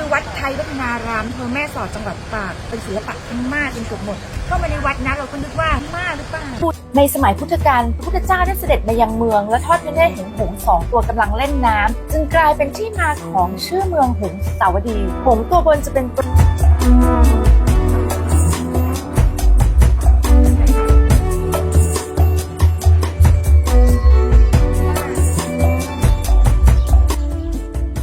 คือวัดไทยวัฒนารามอำเภอแม่สอดจังหวัดตากเป็นศิลปะพม่าจนเกือบหมดเข้ามาในวัดนะเราก็นึกว่าพม่าหรือเปล่าในสมัยพุทธกาลพระพุทธเจ้าได้เสด็จมายังเมือง และทอดพระเนตรเห็นหงส์สองตัวกำลังเล่นน้ำจึงกลายเป็นที่มาของชื่อเมืองหงส์สาวดีหงส์ตัวบนจะเป็น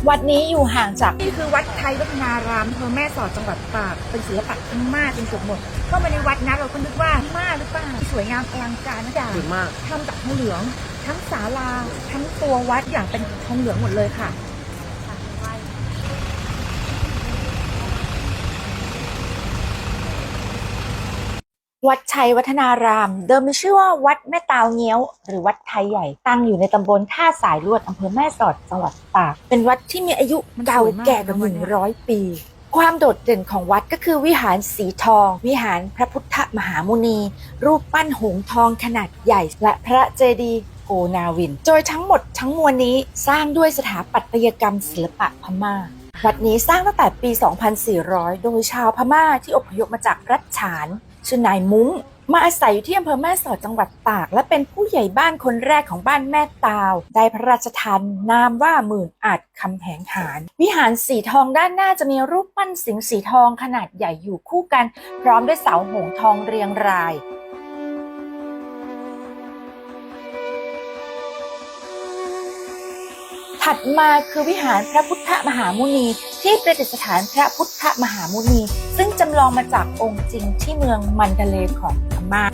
ววัดนี้อยู่ห่างจากนี่คือวัดไทยวัฒนารามอำเภอแม่สอดจังหวัดตากเป็นศิลปะพม่าจนเกือบหมดเข้ามาในวัดนะเราก็นึกว่าพม่าหรือเปล่าสวยงามอลังการนะจ๊ะสวยมากทำจากทองเหลือง ทั้งศาลาทั้งตัววัดอย่างเป็นทองเหลืองหมดเลยค่ะ วัดชัยวัฒนาราม เดิมมีชื่อว่าวัดแม่ตาวเงี้ยวหรือวัดไทยใหญ่ตั้งอยู่ในตำบลท่าสายลวดอำเภอแม่สอดจังหวัดตากเป็นวัดที่มีอายุเก่าแก่กว่าหนึ่งร้อยปี ความโดดเด่นของวัดก็คือวิหารสีทอง วิหารพระพุทธมหามุนี รูปปั้นหงส์ทองขนาดใหญ่ และพระเจดีย์โกนาวินโดยทั้งหมดทั้งมวลนี้สร้างด้วยสถาปัตยกรรมศิลปะพม่าวัดนี้สร้างตั้งแต่ปี 2400 โดยชาวพม่าที่อพยพมาจากรัฐฉาน ชื่อนายมุ้ง มาอาศัยอยู่ที่อำเภอแม่สอดจังหวัดตาก และเป็นผู้ใหญ่บ้านคนแรกของบ้านแม่ตาว ได้พระราชทานนามว่าหมื่นอาจคำแหงหารวิหารสีทองด้านหน้าจะมีรูปปั้นสิงห์สีทองขนาดใหญ่อยู่คู่กัน พร้อมด้วยเสาหงทองเรียงรายถัดมาคือวิหารพระพุทธมหามุนี ที่ประดิษฐานพระพุทธมหามุนี ซึ่งจำลองมาจากองค์จริงที่เมืองมันดาเลของพม่า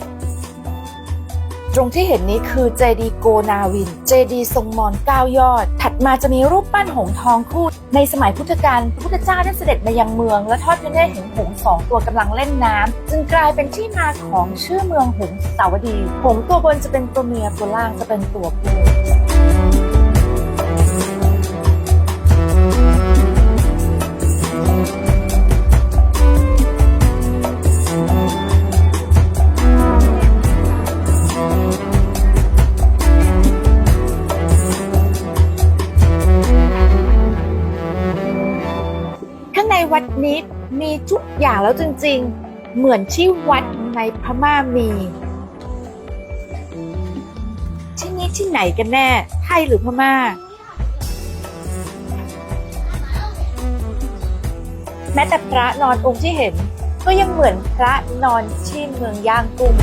ตรงที่เห็นนี้คือเจดีโกนาวิน เจดีทรงมอนเก้ายอด ถัดมาจะมีรูปปั้นหงส์ทองคู่ ในสมัยพุทธกาลพระพุทธเจ้าได้เสด็จมายังเมือง และทอดพระเนตรเห็นหงส์สองตัวกำลังเล่นน้ำจึงกลายเป็นที่มาของชื่อเมืองหงสาวดี หงส์ตัวบนจะเป็นตัวเมียตัวล่างจะเป็นตัวผู้ วัดนี้มีทุกอย่างแล้วจริงๆ เหมือนที่วัดในพม่ามี ที่นี่ที่ไหนกันแน่ ไทยหรือพม่า แม้แต่พระนอนองค์ที่เห็น ก็ยังเหมือนพระนอนที่เมืองย่างกุ้ง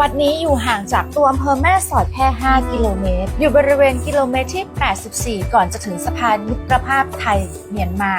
วัดนี้อยู่ห่างจากตัวอำเภอแม่สอดแค่ 5 กิโลเมตร อยู่บริเวณกิโลเมตรที่ 84 ก่อนจะถึงสะพานมิตรภาพไทยเมียนมา